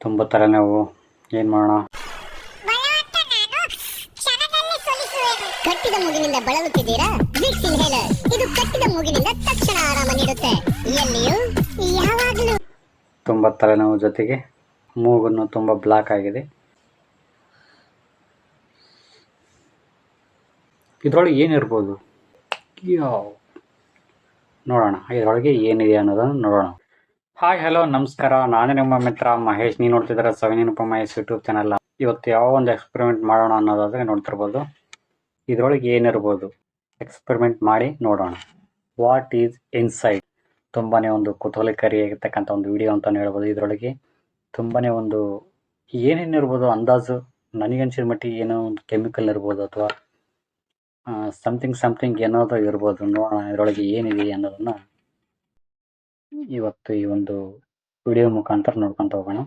ತುಂಬ ತಲೆನೋವು ಏನು ಮಾಡೋಣ? ಕಟ್ಟಿದ ಮೂಗಿನಿಂದ ಬಳಲುತ್ತಿದ್ದೀರಾ? ವಿಕ್ಸ್ ಇನ್ಹೇಲರ್ ಇದು ಕಟ್ಟಿದ ಮೂಗಿನಿಂದ ತಕ್ಷಣ ಆರಾಮ ನೀಡುತ್ತೆ. ಎಲ್ಲಿಯೂ? ಯಾವಾಗಲೂ? ತುಂಬ ತಲೆನೋವು ಜೊತೆಗೆ. ಮೂಗನ್ನು ತುಂಬ ಬ್ಲಾಕ್ ಆಗಿದೆ. ಇದರೊಳಗೆ ಏನಿರ್ಬೋದು? ನೋಡೋಣ. ಇದರೊಳಗೆ ಏನಿದೆ ಅನ್ನೋದನ್ನು ನೋಡೋಣ. ಹಾಯ್ ಹಲೋ ನಮಸ್ಕಾರ. ನಾನು ನಿಮ್ಮ ಮಿತ್ರ ಮಹೇಶ್. ನೀವು ನೋಡ್ತಿದ್ದಾರೆ ಸವಿನಿನ ಮಹೇಶ್ ಯೂಟ್ಯೂಬ್ ಚಾನಲ್ ಇವತ್ತು ಯಾವ ಒಂದು ಎಕ್ಸ್ಪೆರಿಮೆಂಟ್ ಮಾಡೋಣ ಅನ್ನೋದಾದರೆ ನೋಡ್ತಿರ್ಬೋದು. ಇದರೊಳಗೆ ಏನಿರ್ಬೋದು? ಎಕ್ಸ್ಪೆರಿಮೆಂಟ್ ಮಾಡಿ ನೋಡೋಣ. ವಾಟ್ ಈಸ್ ಇನ್ಸೈಡ್ ತುಂಬಾ ಒಂದು ಕುತೂಹಲಕಾರಿಯಾಗಿರ್ತಕ್ಕಂಥ ಒಂದು ವಿಡಿಯೋ ಅಂತಲೇ ಹೇಳ್ಬೋದು ಇದರೊಳಗೆ. ತುಂಬಾ ಒಂದು ಏನೇನಿರ್ಬೋದು ಅಂದಾಜು? ನನಗನ್ಸಿದ ಮಟ್ಟಿಗೆ ಏನೋ ಒಂದು ಕೆಮಿಕಲ್ ಇರ್ಬೋದು ಅಥವಾ ಸಮಥಿಂಗ್ ಸಮಥಿಂಗ್ ಏನಾದರೂ ಇರ್ಬೋದು. ನೋಡೋಣ ಇದರೊಳಗೆ ಏನಿದೆ ಅನ್ನೋದನ್ನು ಇವತ್ತು ಈ ಒಂದು ವಿಡಿಯೋ ಮುಖಾಂತರ ನೋಡ್ಕೊಂತ ಹೋಗೋಣ.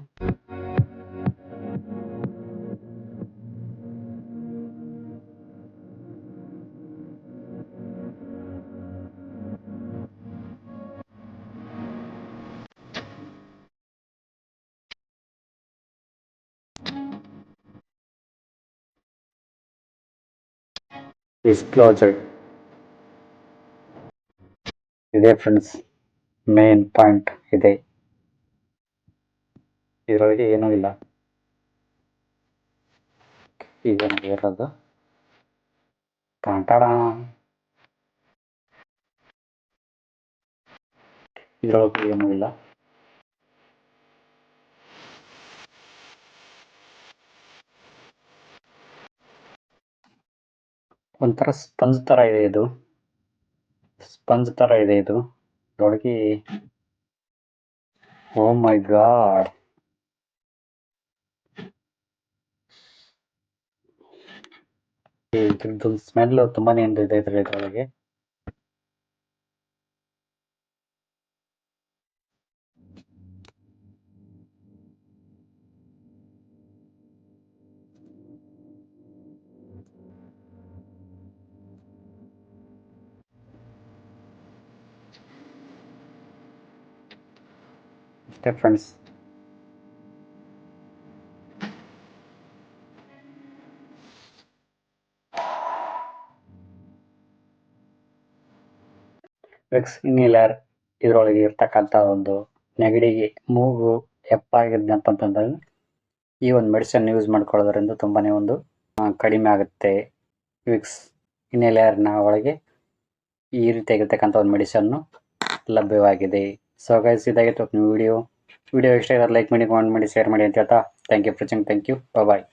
ಡಿಸ್ಕ್ಲೋಸರ್ ಇದೆ ಫ್ರೆಂಡ್ಸ್ ಮೇನ್ ಪಾಯಿಂಟ್ ಇದೆ. ಇದರೊಳಗೆ ಏನೂ ಇಲ್ಲ. ಈಗ ಇರೋದು ಟಾಟಾಡ ಇದರೊಳಗೆ ಏನೂ ಇಲ್ಲ. ಒಂಥರ ಸ್ಪಂಜ್ ಥರ ಇದೆ ಇದು. ಸ್ಪಂಜ್ ಥರ ಇದೆ ಇದು. ಇದರೊಳಗೆ ಓ ಮೈ ಗಾಡ್ ಇದ್ರದ್ದು ಸ್ಮೆಲ್ ತುಂಬಾನೇ ಒಂದು ಇದೆ ಇದ್ರ ಇದರೊಳಗೆ ಅಷ್ಟೇ ವಿಕ್ಸ್ ಇನ್ಹೇಲರ್ ಇದರೊಳಗೆ ಇರ್ತಕ್ಕಂಥ ಒಂದು ನೆಗಡಿಗೆ ಮೂಗು ಹೆಪ್ಪಾಗಿದೆ ಅಂತಂದ್ರೆ ಈ ಒಂದು ಮೆಡಿಸನ್ ಯೂಸ್ ಮಾಡ್ಕೊಳ್ಳೋದ್ರಿಂದ ತುಂಬಾ ಒಂದು ಕಡಿಮೆ ಆಗುತ್ತೆ. ವಿಕ್ಸ್ ಇನ್ಹೇಲರ್ನ ಒಳಗೆ ಈ ರೀತಿಯಾಗಿರ್ತಕ್ಕಂಥ ಒಂದು ಮೆಡಿಸನ್ನು ಲಭ್ಯವಾಗಿದೆ. ಸೊ ಗೈಸ್ ಇದಾಗಿತ್ತು ನೀವು ವಿಡಿಯೋ ವಿಡಿಯೋ ಇಷ್ಟ ಆದ್ರೆ ಲೈಕ್ ಮಾಡಿ ಕಾಮೆಂಟ್ ಮಾಡಿ ಶೇರ್ ಮಾಡಿ ಅಂತ ಹೇಳ್ತಾ. Thank you for watching thank you bye